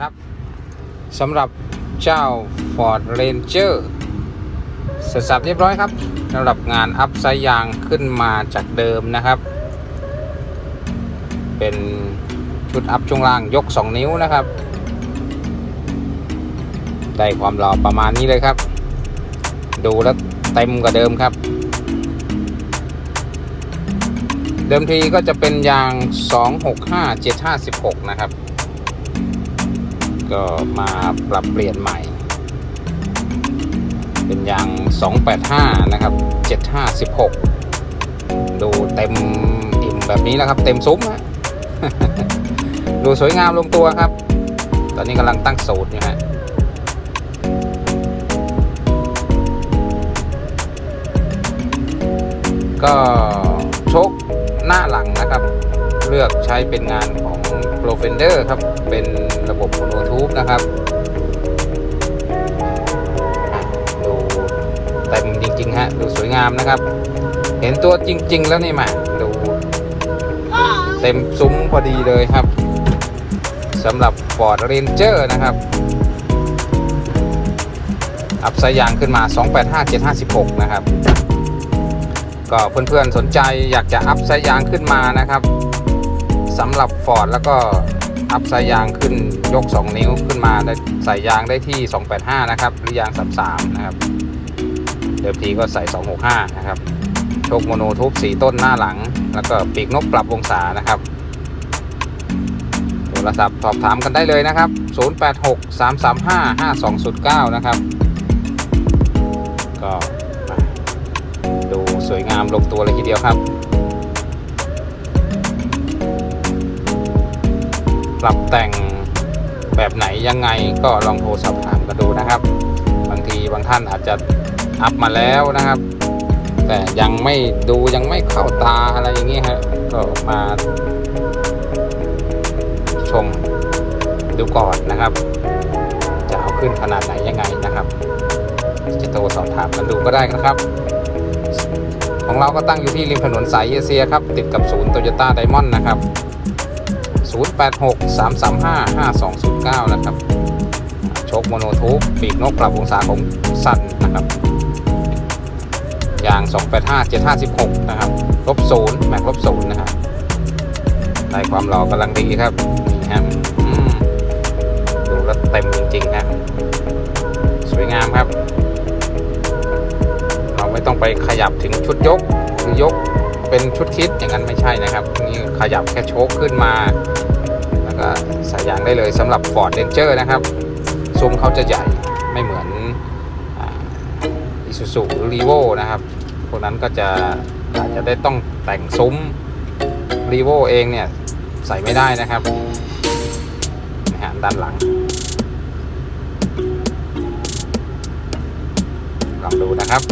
ครับสำหรับเจ้า Ford Ranger เสร็จสับเรียบร้อยครับสำหรับงานอัพไซด์ยางขึ้นมาจากเดิมนะครับ เป็นชุดอัพช่วงล่างยก 2 นิ้วนะครับ ได้ความหล่อประมาณนี้เลยครับ ดูแล้วเต็มกว่าเดิมครับ เดิมทีก็จะเป็นยาง 265 756 นะครับ ก็มาปรับเปลี่ยนใหม่ เป็นยาง 285 นะครับ 7516 ดูเต็มอิ่มแบบนี้แล้วครับ เต็มซุ้มฮะดูสวยงามลงตัวครับ ตอนนี้กำลังตั้งสูตรอยู่ฮะก็ชคหน้าหลังนะครับ เลือกใช้เป็นงานของ p r o f e n d e r ครับ เป็นระบบ m o n o t u b e นะครับดูเต็มจริงๆฮะดูสวยงามนะครับ เห็นตัวจริง ๆ แล้วนี่มาดูเต็มซุ้มพอดีเลยครับสำหรับ Ford Ranger นะครับ อัพไซยางขึ้นมา 285 756 นะครับ ก็เพื่อนๆสนใจอยากจะอัพไซยางขึ้นมานะครับ สำหรับ Ford แล้วก็อัพไซยางขึ้นยก 2 นิ้วขึ้นมาได้ใส่ยางได้ที่ 285 นะครับ หรือยาง 33 นะครับ เดิมทีก็ใส่ 265 นะครับโชคโมโนทูบสีต้นหน้าหลัง แล้วก็ปีกนกปรับองศานะครับโทรศัพท์สอบถามกันได้เลยนะครับ 086 335 5209 นะครับ ก็ดูสวยงามลงตัวเลยทีเดียวครับ ปรับแต่งแบบไหนยังไงก็ลองโทรสอบถามกันดูนะครับ บางทีบางท่านอาจจะอัพมาแล้วนะครับ แต่ยังไม่ดูยังไม่เข้าตาอะไรอย่างนี้ฮะก็มาชมดูก่อนนะครับ จะเอาขึ้นขนาดไหนยังไงนะครับ จะโทรสอบถามกันดูก็ได้นะครับ ของเราก็ตั้งอยู่ที่ริมถนนสายเอเชียครับ ติดกับศูนย์โตโยต้าไดมอนด์นะครับ 086 335 5209 นะครับ โชคโมโนทูบปีกนกปรับองศาของสันนะครับ ยาง 285 756 นะครับลบศูนย์แม็กลบศูนย์นะครับได้ความหล่อกำลังดีครับนี่ฮะดูแล้วเต็มจริงๆนะสวยงามครับ เราไม่ต้องไปขยับถึงชุดยกหรือยก เป็นชุดคิดอย่างนั้นไม่ใช่นะครับ นี่ขยับแค่โชคขึ้นมา แล้วก็ใส่ยางได้เลยสำหรับ Ford Ranger นะครับซุ้มเขาจะใหญ่ไม่เหมือนอิซูซุหรือ r ีโวนะครับพวกนั้นก็จะอาจจะได้ต้องแต่งซุ้มรีโวเองเนี่ย ใส่ไม่ได้นะครับนะฮะด้านหลังลองดูนะครับ